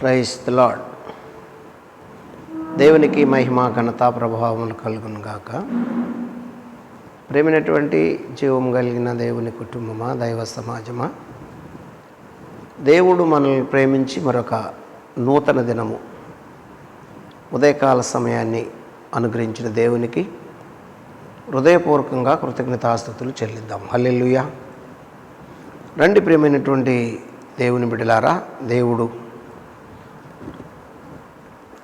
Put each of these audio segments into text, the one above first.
Price lord దేవునికి మహిమ ఘనత ప్రభావములు కలుగును గాక. ప్రేమైనటువంటి జీవం కలిగిన దేవుని కుటుంబమా దైవ సమాజమా? దేవుడు మనల్ని ప్రేమించి మరొక నూతన దినము ఉదయకాల సమయాన్ని అనుగ్రహించిన దేవునికి హృదయపూర్వకంగా కృతజ్ఞతాస్థుతులు చెల్లిద్దాం. హల్లెలూయా. రండి ప్రియమైనటువంటి దేవుని బిడలారా దేవుడు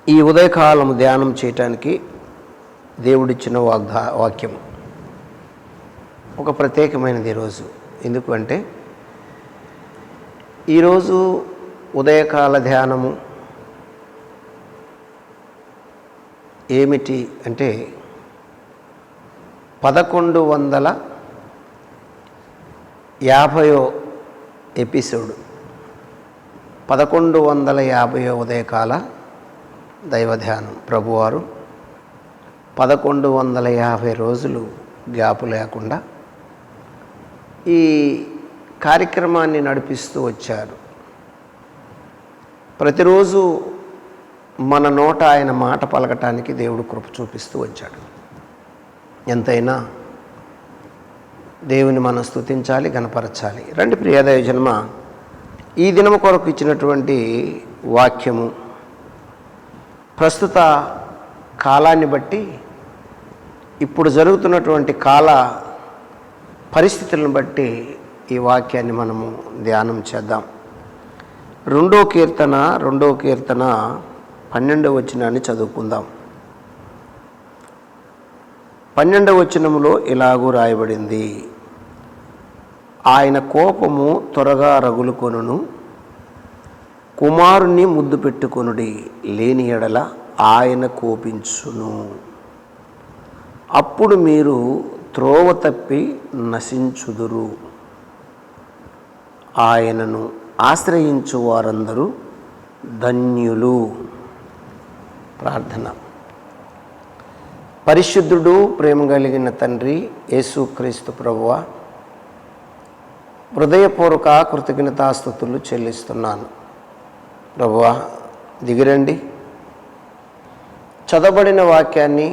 ఈ ఉదయకాలం ధ్యానం చేయటానికి దేవుడిచ్చిన వాగ్దా వాక్యం ఒక ప్రత్యేకమైనది ఈరోజు ఎందుకంటే ఈరోజు ఉదయకాల ధ్యానము ఏమిటి అంటే పదకొండు వందల యాభయో ఎపిసోడ్. పదకొండు వందల యాభై ఉదయకాల దైవధ్యానం. ప్రభువారు పదకొండు వందల యాభై రోజులు గ్యాపు లేకుండా ఈ కార్యక్రమాన్ని నడిపిస్తూ వచ్చారు. ప్రతిరోజు మన నోట ఆయన మాట పలకటానికి దేవుడు కృప చూపిస్తూ వచ్చాడు. ఎంతైనా దేవుని మనం స్తుతించాలి గనపరచాలి రండి ప్రియాదయ జన్మ ఈ దినము కొరకు ఇచ్చినటువంటి వాక్యము ప్రస్తుత కాలాన్ని బట్టి ఇప్పుడు జరుగుతున్నటువంటి కాల పరిస్థితులను బట్టి ఈ వాక్యాన్ని మనము ధ్యానం చేద్దాం. రెండో కీర్తన రెండో కీర్తన పన్నెండవ వచనాన్ని చదువుకుందాం. పన్నెండవ వచనములో ఇలాగూ రాయబడింది. ఆయన కోపము త్వరగా రగులుకొనును. కుమారుని ముద్దు పెట్టుకొనుడి లేని ఎడల ఆయన కోపించును. అప్పుడు మీరు త్రోవ తప్పి నశించుదురు. ఆయనను ఆశ్రయించు వారందరూ ధన్యులు. ప్రార్థన. పరిశుద్ధుడు ప్రేమ కలిగిన తండ్రి యేసుక్రీస్తు ప్రభువ హృదయపూర్వక కృతజ్ఞతాస్థుతులు చెల్లిస్తున్నాను. ప్రభువా దిగిరండి. చదవబడిన వాక్యాన్ని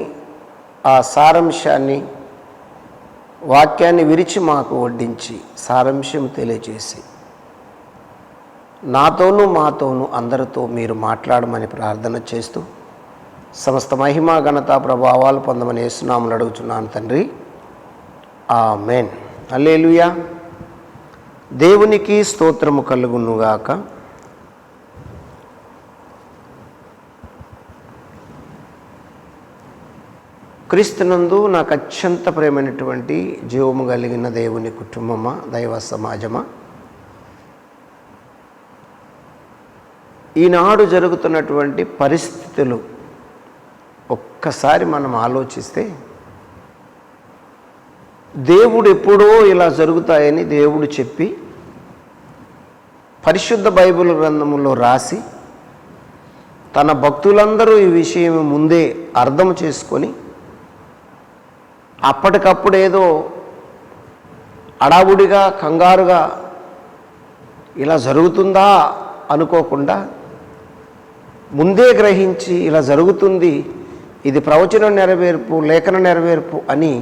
ఆ సారాంశాన్ని వాక్యాన్ని విరిచి మాకు వడ్డించి సారాంశం తెలియజేసి నాతోనూ మాతోనూ అందరితో మీరు మాట్లాడమని ప్రార్థన చేస్తూ సమస్త మహిమా ఘనత ప్రభావాలు పొందమని వేస్తున్నామని అడుగుతున్నాను తండ్రి. ఆ మేన్ అల్లేలుయా దేవునికి స్తోత్రము కలుగునుగాక. క్రీస్తునందు నాకు అత్యంత ప్రేమైనటువంటి జీవము కలిగిన దేవుని కుటుంబమా దైవ సమాజమా? ఈనాడు జరుగుతున్నటువంటి పరిస్థితులు ఒక్కసారి మనం ఆలోచిస్తే దేవుడు ఎప్పుడో ఇలా జరుగుతాయని దేవుడు చెప్పి పరిశుద్ధ బైబిల్ గ్రంథంలో రాసి తన భక్తులందరూ ఈ విషయం ముందే అర్థం చేసుకొని అప్పటికప్పుడు ఏదో అడావుడిగా కంగారుగా ఇలా జరుగుతుందా అనుకోకుండా ముందే గ్రహించి ఇలా జరుగుతుంది ఇది ప్రవచనం నెరవేర్పు లేఖన నెరవేర్పు అని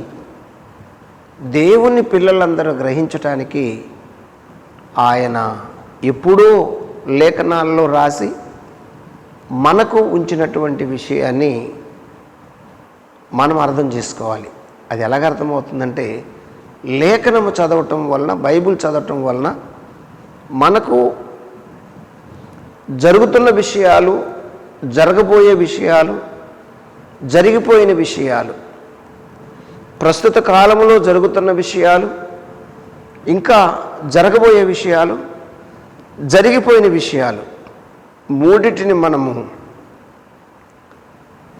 దేవుని పిల్లలందరూ గ్రహించటానికి ఆయన ఎప్పుడూ లేఖనాల్లో రాసి మనకు ఉంచినటువంటి విషయాన్ని మనం అర్థం చేసుకోవాలి. అది ఎలాగ అర్థమవుతుందంటే లేఖనము చదవటం వలన బైబిల్ చదవటం వలన మనకు జరుగుతున్న విషయాలు జరగబోయే విషయాలు జరిగిపోయిన విషయాలు ప్రస్తుత కాలంలో జరుగుతున్న విషయాలు ఇంకా జరగబోయే విషయాలు జరిగిపోయిన విషయాలు మూడిటిని మనము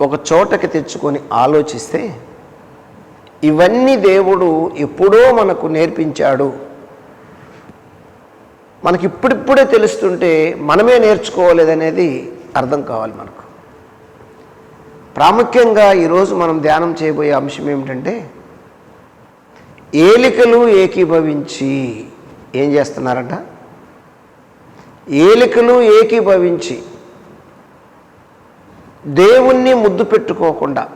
ఒక చోటకి తెచ్చుకొని ఆలోచిస్తే ఇవన్నీ దేవుడు ఎప్పుడో మనకు నేర్పించాడు. మనకి ఇప్పుడిప్పుడే తెలుస్తుంటే మనమే నేర్చుకోలేదనేది అర్థం కావాలి మనకు. ప్రాముఖ్యంగా ఈరోజు మనం ధ్యానం చేయబోయే అంశం ఏమిటంటే ఏలికలు ఏకీభవించి ఏం చేస్తున్నారట? ఏలికలు ఏకీభవించి దేవుణ్ణి ముద్దు పెట్టుకోకుండా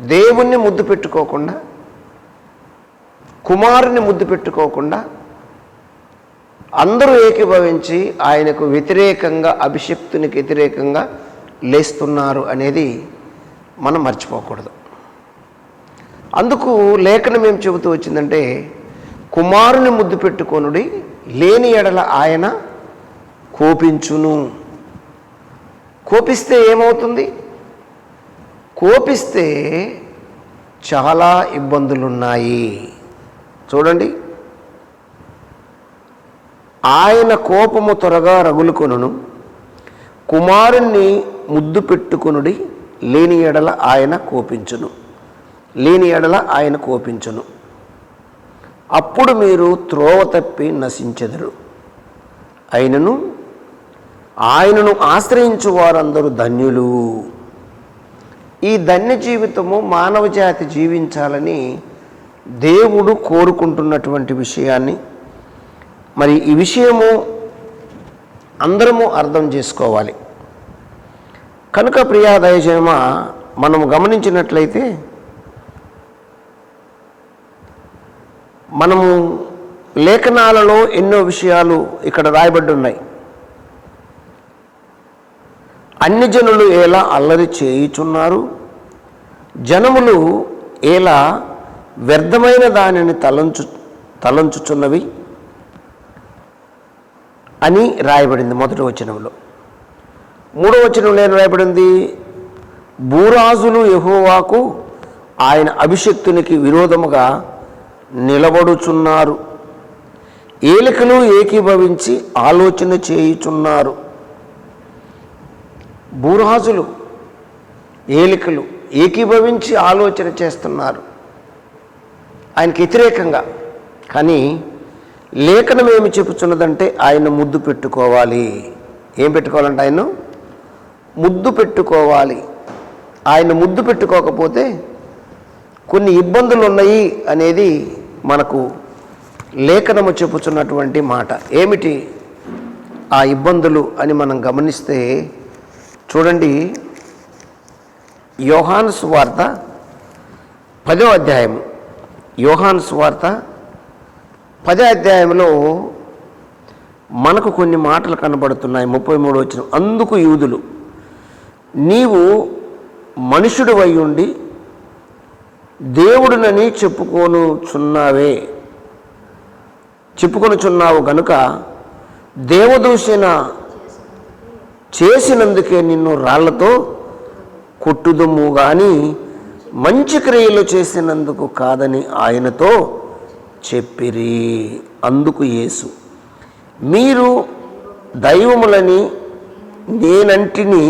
దేవుణ్ణి ముద్దు పెట్టుకోకుండా కుమారుని ముద్దు పెట్టుకోకుండా అందరూ ఏకీభవించి ఆయనకు వ్యతిరేకంగా అభిషక్తునికి వ్యతిరేకంగా లేస్తున్నారు అనేది మనం మర్చిపోకూడదు. అందుకు లేఖనం ఏం చెబుతూ వచ్చిందంటే కుమారుని ముద్దు పెట్టుకొనుడి లేని ఎడల ఆయన కోపించును. కోపిస్తే ఏమవుతుంది? కోపిస్తే చాలా ఇబ్బందులున్నాయి. చూడండి. ఆయన కోపము త్వరగా రగులుకొనును. కుమారుణ్ణి ముద్దు పెట్టుకునుడి. లేని ఎడల ఆయన కోపించును. లేని ఎడల ఆయన కోపించును. అప్పుడు మీరు త్రోవ తప్పి నశించెదరు. అయినను ఆయనను ఆశ్రయించు వారందరూ ధన్యులు. ఈ ధన్య జీవితము మానవ జాతి జీవించాలని దేవుడు కోరుకుంటున్నటువంటి విషయాన్ని మరి ఈ విషయము అందరము అర్థం చేసుకోవాలి. కనుక ప్రియా దయజయమ మనం గమనించినట్లయితే మనము లేఖనాలలో ఎన్నో విషయాలు ఇక్కడ రాయబడి ఉన్నాయి. అన్ని జనులు ఎలా అల్లరి చేయుచున్నారు. జనములు ఎలా వ్యర్థమైన దానిని తలంచు తలంచుచున్నవి అని రాయబడింది మొదటి వచనంలో. మూడో వచనంలో ఏం రాయబడింది? భూరాజులు యెహోవాకు ఆయన అభిషక్తునికి విరోధముగా నిలబడుచున్నారు. ఏలికలు ఏకీభవించి ఆలోచన చేయుచున్నారు. భూరాజులు ఏలికలు ఏకీభవించి ఆలోచన చేస్తున్నారు. ఆయనకి వ్యతిరేకంగా. కానీ లేఖనం ఏమి చెప్పుచున్నదంటే ఆయన ముద్దు పెట్టుకోవాలి. ఏం పెట్టుకోవాలంటే ఆయన ముద్దు పెట్టుకోవాలి. ఆయన ముద్దు పెట్టుకోకపోతే కొన్ని ఇబ్బందులు ఉన్నాయి అనేది మనకు లేఖనము చెప్పుచున్నటువంటి మాట. ఏమిటి ఆ ఇబ్బందులు అని మనం గమనిస్తే చూడండి యోహాన్స్ సువార్త పదో అధ్యాయము. యోహాన్స్ సువార్త పదో అధ్యాయంలో మనకు కొన్ని మాటలు కనబడుతున్నాయి. ముప్పై మూడు వచ్చిన అందుకు యూదులు నీవు మనుషుడు ఉండి దేవుడునని చెప్పుకొనుచున్నావే. చెప్పుకొనుచున్నావు గనుక దేవదూషణ చేసినందుకే నిన్ను రాళ్ళతో కొట్టుదుము కానీ మంచి క్రియలు చేసినందుకు కాదని ఆయనతో చెప్పిరి అందుకు యేసు. మీరు దైవములని నేనంటిని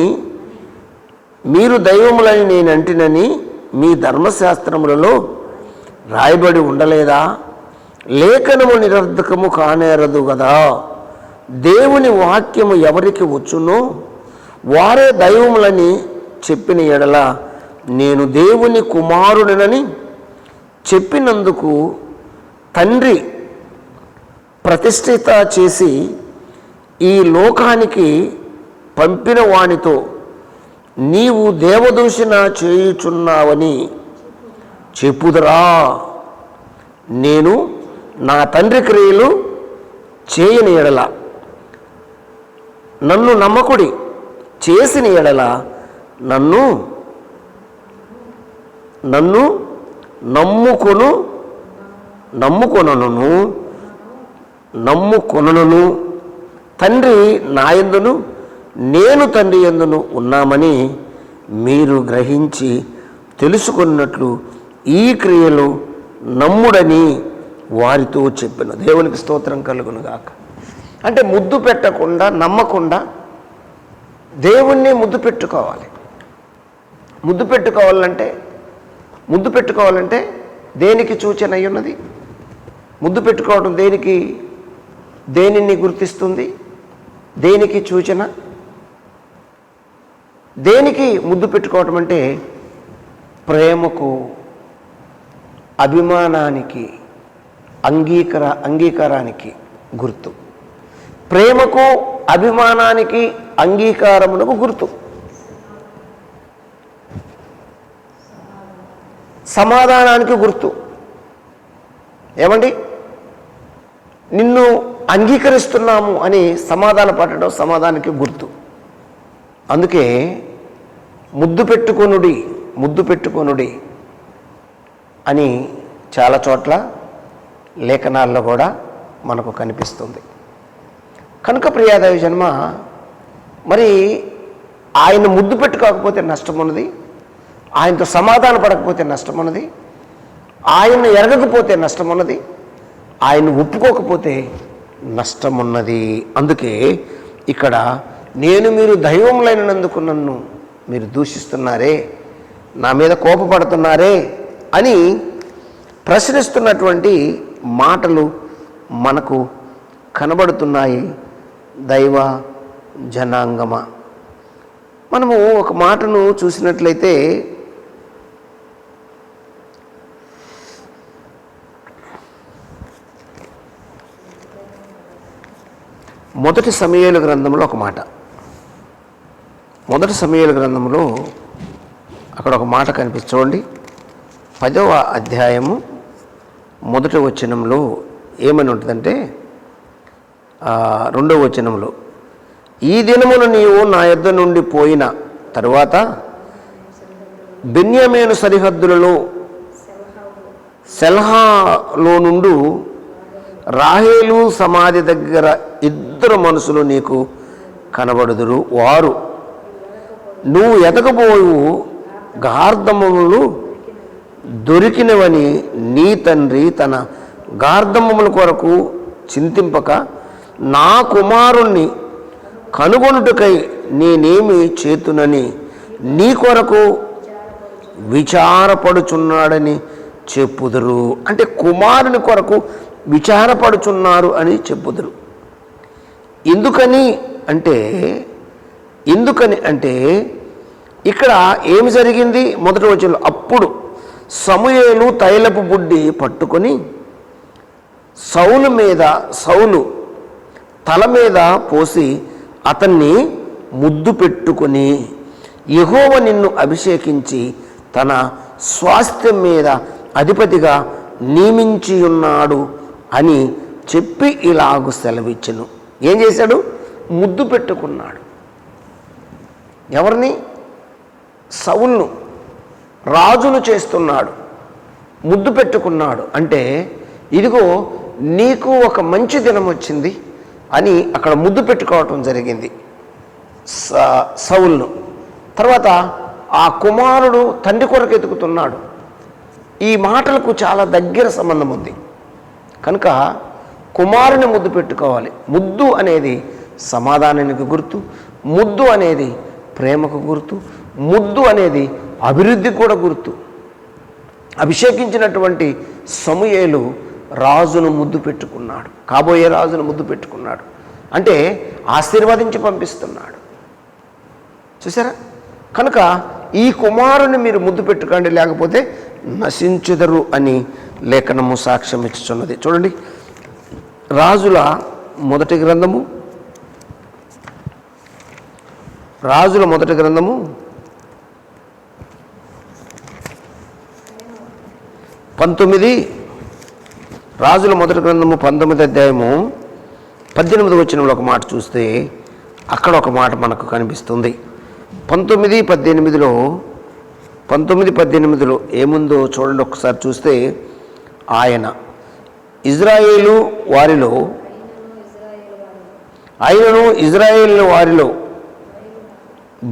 మీరు దైవములని నేనంటినని మీ ధర్మశాస్త్రములలో రాయబడి ఉండలేదా? లేఖనము నిరర్ధకము కానేరదు కదా దేవుని వాక్యము ఎవరికి వచ్చునో వారే దైవములని చెప్పిన ఎడల నేను దేవుని కుమారుడినని చెప్పినందుకు తండ్రి ప్రతిష్ఠిత చేసి ఈ లోకానికి పంపిన వానితో నీవు దేవదూషణ చేయుచున్నావని చెప్పుదురా. నేను నా తండ్రి క్రియలు చేయని ఎడలా నన్ను నమ్మకుడి చేసిన ఎడల నన్ను నన్ను నమ్ముకొను నమ్ముకొనను నమ్ముకొనను. తండ్రి నాయందును నేను తండ్రి ఎందును ఉన్నామని మీరు గ్రహించి తెలుసుకున్నట్లు ఈ క్రియలు నమ్ముడని వారితో చెప్పిన దేవునికి స్తోత్రం కలుగునుగాక. అంటే ముద్దు పెట్టకుండా నమ్మకుండా దేవుణ్ణి ముద్దు పెట్టుకోవాలి. ముద్దు పెట్టుకోవాలంటే ముద్దు పెట్టుకోవాలంటే దేనికి సూచన ఉన్నది? ముద్దు పెట్టుకోవడం దేనికి దేనిని గుర్తిస్తుంది? దేనికి సూచన? దేనికి ముద్దు పెట్టుకోవటం అంటే ప్రేమకు అభిమానానికి అంగీకార అంగీకారానికి గుర్తు. ప్రేమకు అభిమానానికి అంగీకారమునకు గుర్తు. సమాధానానికి గుర్తు. ఏమండి? నిన్ను అంగీకరిస్తున్నాము అని సమాధాన పట్టడం సమాధానానికి గుర్తు. అందుకే ముద్దు పెట్టుకొనుడి ముద్దు పెట్టుకొనుడి అని చాలా చోట్ల లేఖనాల్లో కూడా మనకు కనిపిస్తుంది. కనుక ప్రియాదేవి జన్మ మరి ఆయన ముద్దు పెట్టుకోకపోతే నష్టం ఉన్నది ఆయనతో సమాధాన పడకపోతే నష్టం ఉన్నది ఆయన ఎరగకపోతే నష్టం ఉన్నది ఆయన ఒప్పుకోకపోతే నష్టం ఉన్నది అందుకే ఇక్కడ నేను మీరు దైవంలైనందుకు నన్ను మీరు దూషిస్తున్నారే నా మీద కోపపడుతున్నారే అని ప్రశ్నిస్తున్నటువంటి మాటలు మనకు కనబడుతున్నాయి. దైవ జనాంగమ. మనము ఒక మాటను చూసినట్లయితే మొదటి సమయాల గ్రంథంలో ఒక మాట. మొదటి సమయాల గ్రంథంలో అక్కడ ఒక మాట కనిపించండి పదవ అధ్యాయము మొదటి వచనంలో ఏమని ఉంటుందంటే రెండవ వచనంలో ఈ దినమును నీవు నా యొద్ద నుండి పోయిన తరువాత బెన్యామేను సరిహద్దులలో సెల్హాలో నుండు రాహేలు సమాధి దగ్గర ఇద్దరు మనుషులు నీకు కనబడుదురు. వారు నువ్వు ఎదకపోవు గార్ధములు దొరికినవని నీ తండ్రి తన గార్ధమముల కొరకు చింతింపక నా కుమారుణ్ణి కనుగొనుటకై నేనేమి చేతునని నీ కొరకు విచారపడుచున్నాడని చెప్పుదురు. అంటే కుమారుని కొరకు విచారపడుచున్నారు అని చెప్పుదురు. ఎందుకని అంటే ఎందుకని అంటే ఇక్కడ ఏమి జరిగింది? మొదటి వచ్చిన అప్పుడు సమూయేలు తైలపు బుడ్డి పట్టుకొని సౌలు మీద సౌలు తల మీద పోసి అతన్ని ముద్దు పెట్టుకొని యహోవ నిన్ను అభిషేకించి తన స్వాస్థ్యం మీద అధిపతిగా నియమించి ఉన్నాడు అని చెప్పి ఇలాగు సెలవిచ్చను. ఏం చేశాడు? ముద్దు పెట్టుకున్నాడు. ఎవరిని? సౌల్ను. రాజును చేస్తున్నాడు. ముద్దు పెట్టుకున్నాడు. అంటే ఇదిగో నీకు ఒక మంచి దినం వచ్చింది అని అక్కడ ముద్దు పెట్టుకోవటం జరిగింది. స- సౌల్ను. తర్వాత ఆ కుమారుడు తండ్రి కొరకు ఎదుగుతున్నాడు. ఈ మాటలకు చాలా దగ్గర సంబంధం ఉంది. కనుక కుమారుని ముద్దు పెట్టుకోవాలి. ముద్దు అనేది సమాధానానికి గుర్తు. ముద్దు అనేది ప్రేమకు గుర్తు. ముద్దు అనేది అభివృద్ధికి కూడా గుర్తు. అభిషేకించినటువంటి సమూయేలు రాజును ముద్దు పెట్టుకున్నాడు. కాబోయే రాజును ముద్దు పెట్టుకున్నాడు. అంటే ఆశీర్వదించి పంపిస్తున్నాడు. చూసారా? కనుక ఈ కుమారుని మీరు ముద్దు పెట్టుకోండి లేకపోతే నశించుదరు అని లేఖనము సాక్ష్యం ఇచ్చుచున్నది చూడండి. రాజుల మొదటి గ్రంథము రాజుల మొదటి గ్రంథము పంతొమ్మిది రాజుల మొదటి గ్రంథము పంతొమ్మిది అధ్యాయము పద్దెనిమిది వచ్చినంలో ఒక మాట చూస్తే అక్కడ ఒక మాట మనకు కనిపిస్తుంది. పంతొమ్మిది పద్దెనిమిదిలో పంతొమ్మిది పద్దెనిమిదిలో ఏముందో చూడండి ఒకసారి చూస్తే ఆయన ఇజ్రాయేలు వారిలో ఆయనను ఇజ్రాయేల్ వారిలో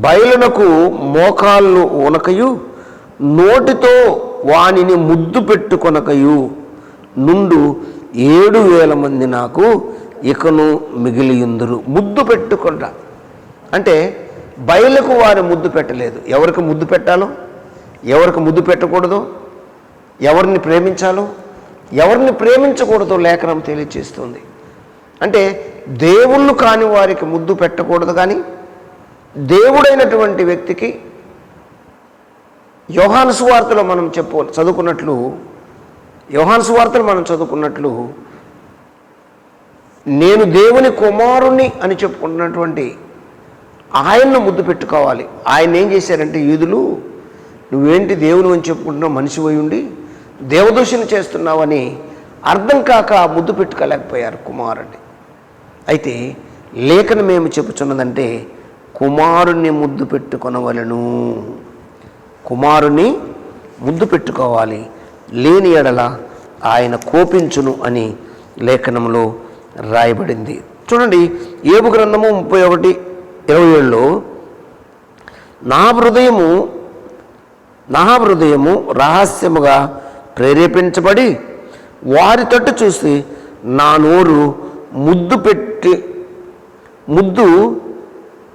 బయలునకు మోకాళ్ళు ఉనకయు నోటితో వానిని ముద్దు పెట్టుకొనకయు. నుండు ఏడు వేల మంది నాకు ఇకను మిగిలియుందురు. ముద్దు పెట్టుకుంట. అంటే బయలకు వారు ముద్దు పెట్టలేదు. ఎవరికి ముద్దు పెట్టాలో? ఎవరికి ముద్దు పెట్టకూడదు? ఎవరిని ప్రేమించాలో? ఎవరిని ప్రేమించకూడదో లేఖనం తెలియచేస్తుంది అంటే దేవుళ్ళు కాని వారికి ముద్దు పెట్టకూడదు కానీ దేవుడైనటువంటి వ్యక్తికి యోహాను సువార్తలో మనం చెప్పు చదువుకున్నట్లు యోహాను సువార్తలు మనం చదువుకున్నట్లు నేను దేవుని కుమారుణ్ణి అని చెప్పుకుంటున్నటువంటి ఆయన్ను ముద్దు పెట్టుకోవాలి. ఆయన ఏం చేశారంటే యూదులు నువ్వేంటి దేవుని అని చెప్పుకుంటున్నావు? మనిషి పోయి ఉండి దేవదూషణ చేస్తున్నావని అర్థం కాక ముద్దు పెట్టుకోలేకపోయారు కుమారుడిని అయితే లేఖను మేము చెప్పుచున్నదంటే కుమారుణ్ణి ముద్దు పెట్టుకొనవలను. కుమారుని ముద్దు పెట్టుకోవాలి. లేని ఎడల ఆయన కోపించును అని లేఖనంలో రాయబడింది. చూడండి ఏబు గ్రంథము ముప్పై ఒకటి ఇరవై ఏడులో నా హృదయము నా హృదయము రహస్యముగా ప్రేరేపించబడి వారి తట్టు చూసి నా నోరు ముద్దు పెట్టి ముద్దు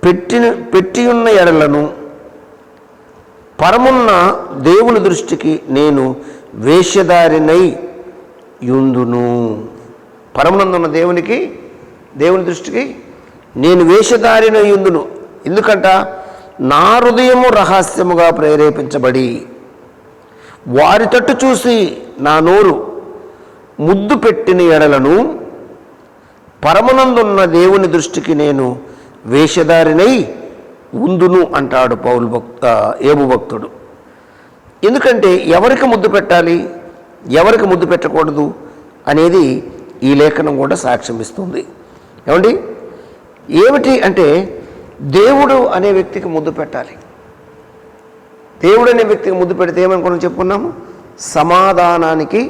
పెట్టిన పెట్టియున్న ఎడలను పరమున్న దేవుని దృష్టికి నేను వేషధారినై యుందును. పరమనందున్న దేవునికి దేవుని దృష్టికి నేను వేషధారిన యుందును. ఎందుకంట? నా హృదయము రహస్యముగా ప్రేరేపించబడి వారి తట్టు చూసి నా నోరు ముద్దు పెట్టిన ఎడలను పరమనందున్న దేవుని దృష్టికి నేను వేషధారినై ఉందును అంటాడు పౌలు భక్త ఏబు భక్తుడు. ఎందుకంటే ఎవరికి ముద్దు పెట్టాలి ఎవరికి ముద్దు పెట్టకూడదు అనేది ఈ లేఖనం కూడా సాక్ష్యం ఇస్తుంది. ఏమండి? ఏమిటి అంటే దేవుడు అనే వ్యక్తికి ముద్దు పెట్టాలి. దేవుడు అనే వ్యక్తికి ముద్దు పెడితే ఏమనుకున్నాం చెప్పుకున్నాము? సమాధానానికి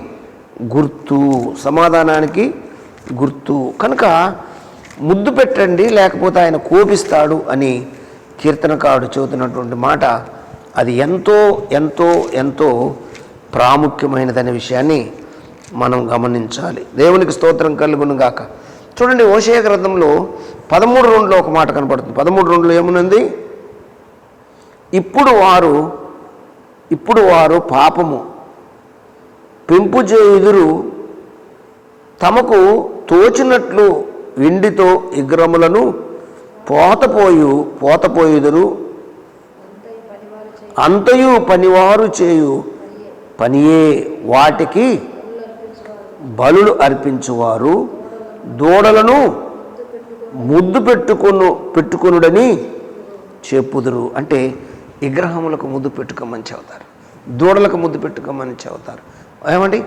గుర్తు సమాధానానికి గుర్తు. కనుక ముద్దు పెట్టండి లేకపోతే ఆయన కోపిస్తాడు అని కీర్తనకారుడు చెబుతున్నటువంటి మాట అది ఎంతో ఎంతో ఎంతో ప్రాముఖ్యమైనదనే విషయాన్ని మనం గమనించాలి. దేవునికి స్తోత్రం కలుగును గాక. చూడండి ఓషయ గ్రంథంలో పదమూడు రెండులో ఒక మాట కనపడుతుంది. పదమూడు రెండులో ఏమున్నది ఇప్పుడు వారు ఇప్పుడు వారు పాపము. పెంపు చేయుదురు తమకు తోచినట్లు వెండితో విగ్రహములను పోతపోయు పోతపోయుదురు. అంతయు పనివారు చేయు. పనియే వాటికి బలులు అర్పించువారు. దూడలను ముద్దు పెట్టుకును పెట్టుకునుడని చెప్పుదురు. అంటే విగ్రహములకు ముద్దు పెట్టుకోమని చెబుతారు. దూడలకు ముద్దు పెట్టుకోమని చెబుతారు. ఏమండి?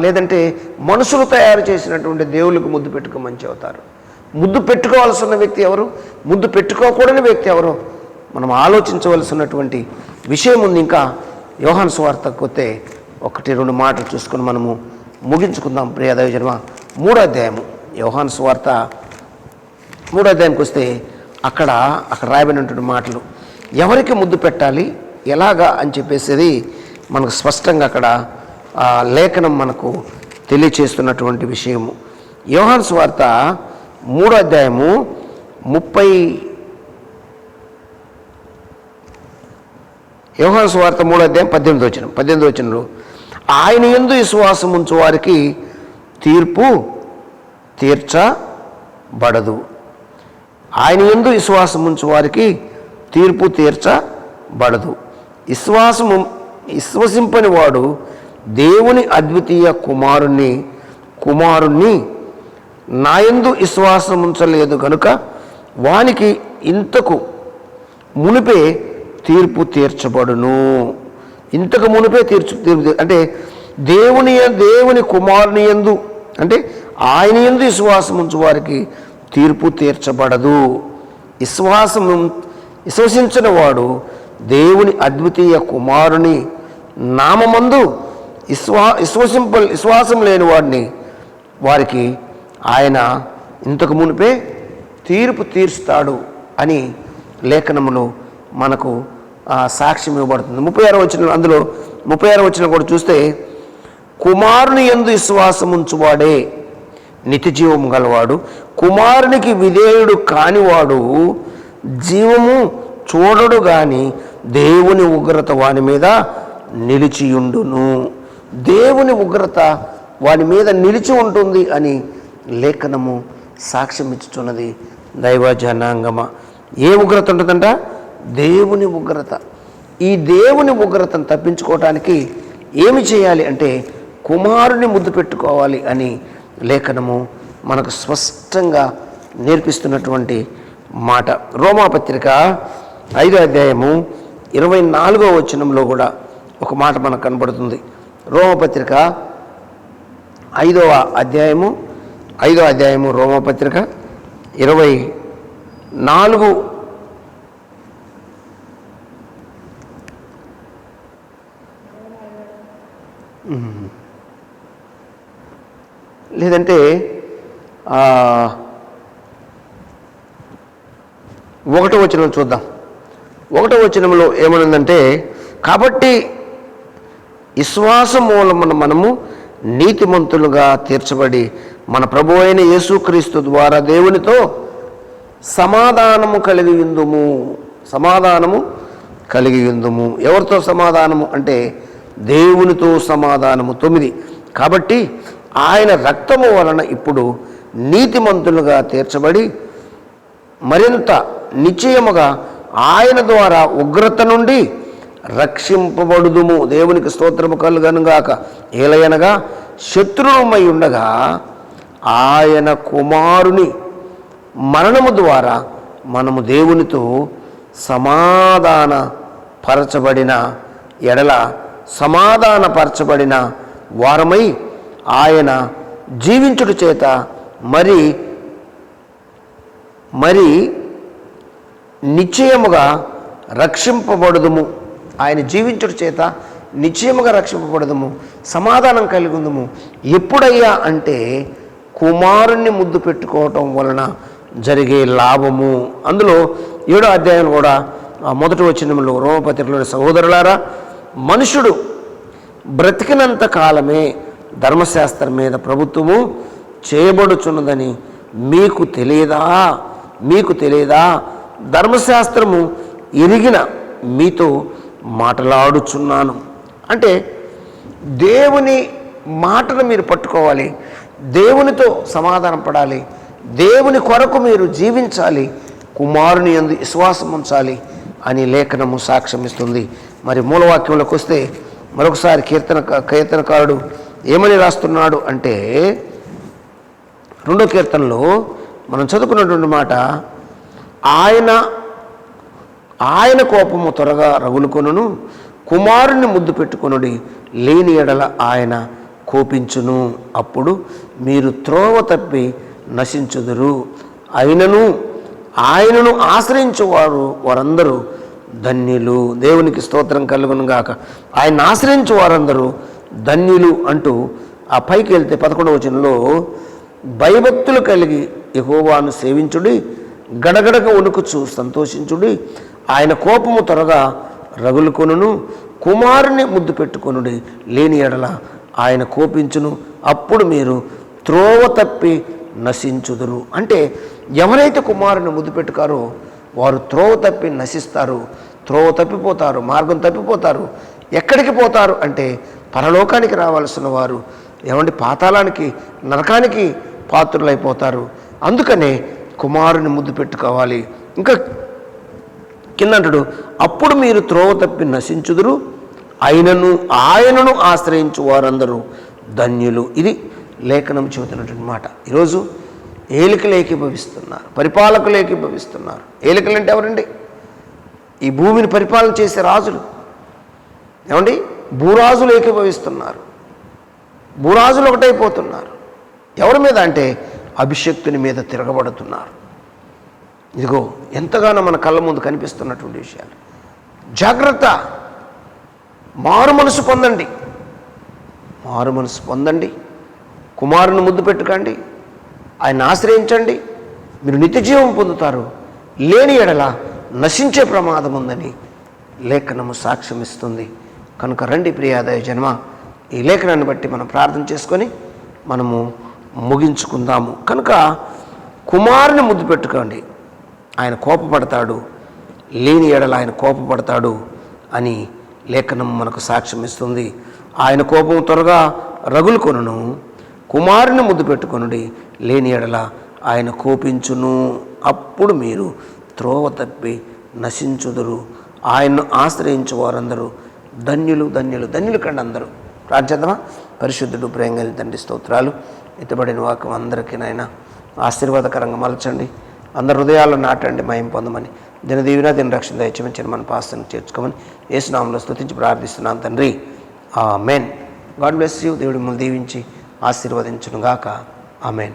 లేదంటే మనుషులు తయారు చేసినటువంటి దేవుళ్ళకు ముద్దు పెట్టుకోమని చెబుతారు. ముద్దు పెట్టుకోవాల్సిన వ్యక్తి ఎవరు? ముద్దు పెట్టుకోకూడని వ్యక్తి ఎవరు? మనం ఆలోచించవలసినటువంటి విషయం ఉంది. ఇంకా యోహాన్ స్వార్థకు వస్తే ఒకటి రెండు మాటలు చూసుకొని మనము ముగించుకుందాం. ప్రియాదేవి జన్మ మూడో అధ్యాయము. యోహాన్ సువార్త మూడో అధ్యాయానికి వస్తే అక్కడ అక్కడ రాయబడినటువంటి మాటలు ఎవరికి ముద్దు పెట్టాలి ఎలాగా అని చెప్పేసేది మనకు స్పష్టంగా అక్కడ లేఖనం మనకు తెలియచేస్తున్నటువంటి విషయము. యోహాన్ సువార్త మూడో అధ్యాయము ముప్పై యోహాన్ సువార్త మూడో అధ్యాయం పద్దెనిమిది వచ్చిన పద్దెనిమిది వచ్చినరు ఆయన ఎందు విశ్వాసం ఉంచు వారికి తీర్పు తీర్చబడదు. ఆయన ఎందు విశ్వాసం ఉంచు వారికి తీర్పు తీర్చబడదు. విశ్వాసము విశ్వసింపని వాడు దేవుని అద్వితీయ కుమారుణ్ణి కుమారుణ్ణి నాయందు విశ్వాసం ఉంచలేదు కనుక వానికి ఇంతకు మునిపే తీర్పు తీర్చబడును. ఇంతకు మునిపే తీర్చు తీర్పు అంటే దేవుని దేవుని కుమారుని ఎందు అంటే ఆయన ఎందు విశ్వాసం ఉంచు వారికి తీర్పు తీర్చబడదు. విశ్వాసం విశ్వసించిన వాడు దేవుని అద్వితీయ కుమారుని నామమందు విశ్వా విశ్వసింప విశ్వాసం లేని వాడిని వారికి ఆయన ఇంతకు మునిపే తీర్పు తీర్స్తాడు అని లేఖనములో మనకు సాక్ష్యం ఇవ్వబడుతుంది. ముప్పై ఆరు వచ్చిన అందులో ముప్పై ఆరు వచ్చిన కూడా చూస్తే కుమారుని ఎందు విశ్వాసం ఉంచువాడే నిత్య జీవము గలవాడు కుమారునికి విధేయుడు కానివాడు జీవము చూడడు గాని దేవుని ఉగ్రత వాని మీద నిలిచియుండును. దేవుని ఉగ్రత వాని మీద నిలిచి ఉంటుంది అని లేఖనము సాక్ష్యం ఇచ్చుచున్నది దైవ జనాంగమ ఏ ఉగ్రత ఉంటుందంట? దేవుని ఉగ్రత. ఈ దేవుని ఉగ్రతను తప్పించుకోవటానికి ఏమి చేయాలి అంటే కుమారుని ముద్దు పెట్టుకోవాలి అని లేఖనము మనకు స్పష్టంగా నేర్పిస్తున్నటువంటి మాట. రోమాపత్రిక ఐదో అధ్యాయము ఇరవై నాలుగో వచనంలో కూడా ఒక మాట మనకు కనబడుతుంది. రోమపత్రిక ఐదవ అధ్యాయము ఐదో అధ్యాయము రోమపత్రిక ఇరవై నాలుగు లేదంటే ఒకటో వచనం చూద్దాం. ఒకటో వచనంలో ఏమనుందంటే కాబట్టి విశ్వాసం మూలమున మనము నీతిమంతులుగా తీర్చబడి మన ప్రభు అయిన యేసుక్రీస్తు ద్వారా దేవునితో సమాధానము కలిగి ఉందుము సమాధానము కలిగి ఉందుము ఎవరితో సమాధానము? అంటే దేవునితో సమాధానము తొమ్మిది. కాబట్టి ఆయన రక్తము వలన ఇప్పుడు నీతిమంతులుగా తీర్చబడి మరింత నిశ్చయముగా ఆయన ద్వారా ఉగ్రత నుండి రక్షింపబడుదుము. దేవునికి స్తోత్రము కలుగనుగాక. ఏలయనగా శత్రువుమై ఉండగా ఆయన కుమారుని మరణము ద్వారా మనము దేవునితో సమాధాన పరచబడిన ఎడల సమాధానపరచబడిన వారమై ఆయన జీవించుట చేత మరి మరి నిశ్చయముగా రక్షింపబడదుము. ఆయన జీవించుట చేత నిశ్చయముగా రక్షింపబడదుము. సమాధానం కలిగిందము. ఎప్పుడయ్యా అంటే కుమారుణ్ణి ముద్దు పెట్టుకోవటం వలన జరిగే లాభము. అందులో ఏడో అధ్యాయం కూడా మొదటి వచ్చినంలో రోమపత్రికలోని సహోదరులారా మనుషుడు బ్రతికినంత కాలమే ధర్మశాస్త్రం మీద ప్రభుత్వము చేయబడుచున్నదని మీకు తెలియదా? మీకు తెలియదా? ధర్మశాస్త్రము ఎరిగిన మీతో మాట్లాడుచున్నాను. అంటే దేవుని మాటను మీరు పట్టుకోవాలి దేవునితో సమాధానం పడాలి దేవుని కొరకు మీరు జీవించాలి కుమారుని ఎందు విశ్వాసం ఉంచాలి అని లేఖనము సాక్ష్యమిస్తుంది. మరి మూలవాక్యంలోకి వస్తే మరొకసారి కీర్తన కీర్తనకారుడు ఏమని రాస్తున్నాడు అంటే రెండో కీర్తనలో మనం చదువుకున్నటువంటి మాట ఆయన ఆయన కోపము త్వరగా రగులుకొనును కుమారుని ముద్దు పెట్టుకొనుడి లేని ఎడల ఆయన కోపించును. అప్పుడు మీరు త్రోవ తప్పి నశించుదురు. అయినను ఆయనను ఆశ్రయించేవారు వారందరూ ధన్యులు. దేవునికి స్తోత్రం కలుగును గాక ఆయన ఆశ్రయించు వారందరూ ధన్యులు అంటూ ఆ పైకి వెళ్తే పదకొండవ వచనంలో భయభక్తులు కలిగి యహోవాను సేవించుడి గడగడగ వణుకుచు సంతోషించుడి ఆయన కోపము త్వరగా రగులుకొనును కుమారుని ముద్దు పెట్టుకొనుడి లేని ఎడల ఆయన కోపించును అప్పుడు మీరు త్రోవ తప్పి నశించుదురు. అంటే ఎవరైతే కుమారుని ముద్దు పెట్టుకారో వారు త్రోవ తప్పి నశిస్తారు త్రోవ తప్పిపోతారు మార్గం తప్పిపోతారు ఎక్కడికి పోతారు అంటే పరలోకానికి రావాల్సిన వారు ఏమంటే పాతాళానికి నరకానికి పాత్రులైపోతారు. అందుకనే కుమారుని ముద్దు పెట్టుకోవాలి. ఇంకా కిందంటాడు అప్పుడు మీరు త్రోవ తప్పి నశించుదురు ఆయనను ఆయనను ఆశ్రయించు వారందరూ ధన్యులు. ఇది లేఖనం చెబుతున్నటువంటి మాట. ఈరోజు ఏలికలు ఏకీభవిస్తున్నారు పరిపాలకులు ఏకీభవిస్తున్నారు ఏలికలు అంటే ఎవరండి? ఈ భూమిని పరిపాలన చేసే రాజులు. ఏమండి? భూరాజులు ఏకీభవిస్తున్నారు. భూరాజులు ఒకటైపోతున్నారు. ఎవరి మీద అంటే అభిషక్తుని మీద తిరగబడుతున్నారు. ఇదిగో ఎంతగానో మన కళ్ళ ముందు కనిపిస్తున్నటువంటి విషయాలు. జాగ్రత్త! మారు మనసు పొందండి. మారు మనసు పొందండి. కుమారుని ముద్దు పెట్టుకోండి. ఆయన ఆశ్రయించండి. మీరు నిత్యజీవం పొందుతారు. లేని ఎడల నశించే ప్రమాదం ఉందని లేఖనము సాక్ష్యం ఇస్తుంది కనుక రండి ప్రియాదయ జన్మ ఈ లేఖనాన్ని బట్టి మనం ప్రార్థన చేసుకొని మనము ముగించుకుందాము. కనుక కుమారుని ముద్దు పెట్టుకోండి. ఆయన కోపపడతాడు లేని ఎడల ఆయన కోపపడతాడు అని లేఖనం మనకు సాక్ష్యం ఇస్తుంది. ఆయన కోపం త్వరగా రగులుకొనును. కుమారుని ముద్దు పెట్టుకొనుడి లేని ఎడల ఆయన కోపించును. అప్పుడు మీరు త్రోవ తప్పి నశించుదురు. ఆయన్ను ఆశ్రయించు వారందరూ ధన్యులు ధన్యులు ధన్యులు కండి అందరూ. ప్రార్థమా పరిశుద్ధుడు ప్రేంగలి తండ్రి స్తోత్రాలు. ఎత్తబడిన వాకం అందరికీ నాయన ఆశీర్వాదకరంగా మలచండి. అందరి హృదయాల్లో నాటండి మయం పొందమని. దినదీవిన దిన రక్షణ దయచేమని మన పాస్తను చేర్చుకోమని ఏసునామంలో స్తుతించి ప్రార్థిస్తున్నాను తండ్రి. ఆ మెయిన్ గాడ్ బ్లెస్ యూ. దేవుడి ముందు దీవించి ఆశీర్వదించునుగాక. ఆమెన్.